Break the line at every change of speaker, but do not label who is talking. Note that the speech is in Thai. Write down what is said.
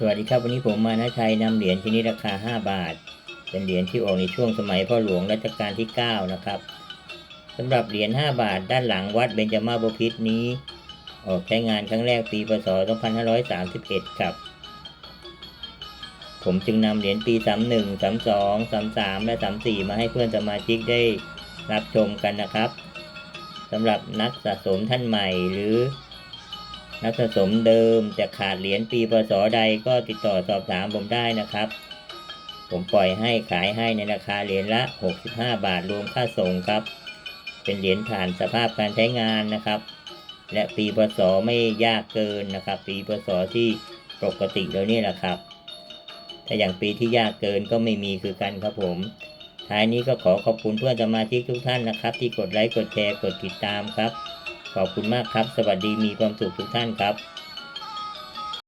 สวัสดีครับวันนี้ผมมานะชัยนำเหรียญชนิดราคา 5 บาท เป็นเหรียญที่ออกในช่วงสมัยพ่อหลวงรัชกาลที่ 9 นะครับสำหรับเหรียญ 5 บาทด้านหลังวัดเบญจมาบพิตรนี้ ออกใช้งานครั้งแรกปีพศ 2531 ครับ ผมจึงนำเหรียญปี 31 32 33 และ 34 มาให้เพื่อนสมาชิกได้รับชมกันนะครับสำหรับนักสะสมท่านใหม่หรือ นักสะสมเดิมจะขาดเหรียญปีพศใดก็ติดต่อสอบถามผมได้นะครับ ผมปล่อยให้ขายให้ในราคาเหรียญละ 65 บาทรวมค่าส่งครับ เป็นเหรียญผ่านสภาพการใช้งานนะครับ และปีพศไม่ยากเกินนะครับ ปีพศที่ปกติแล้วนี่แหละครับถ้าอย่างปีที่ยากเกินก็ไม่มีคือกันครับผม ท้ายนี้ก็ขอขอบคุณเพื่อนสมาชิกทุกท่านนะครับ ที่กดไลค์กดแชร์กดติดตามครับ ขอบคุณมากครับ สวัสดีมีความสุขทุกท่านครับ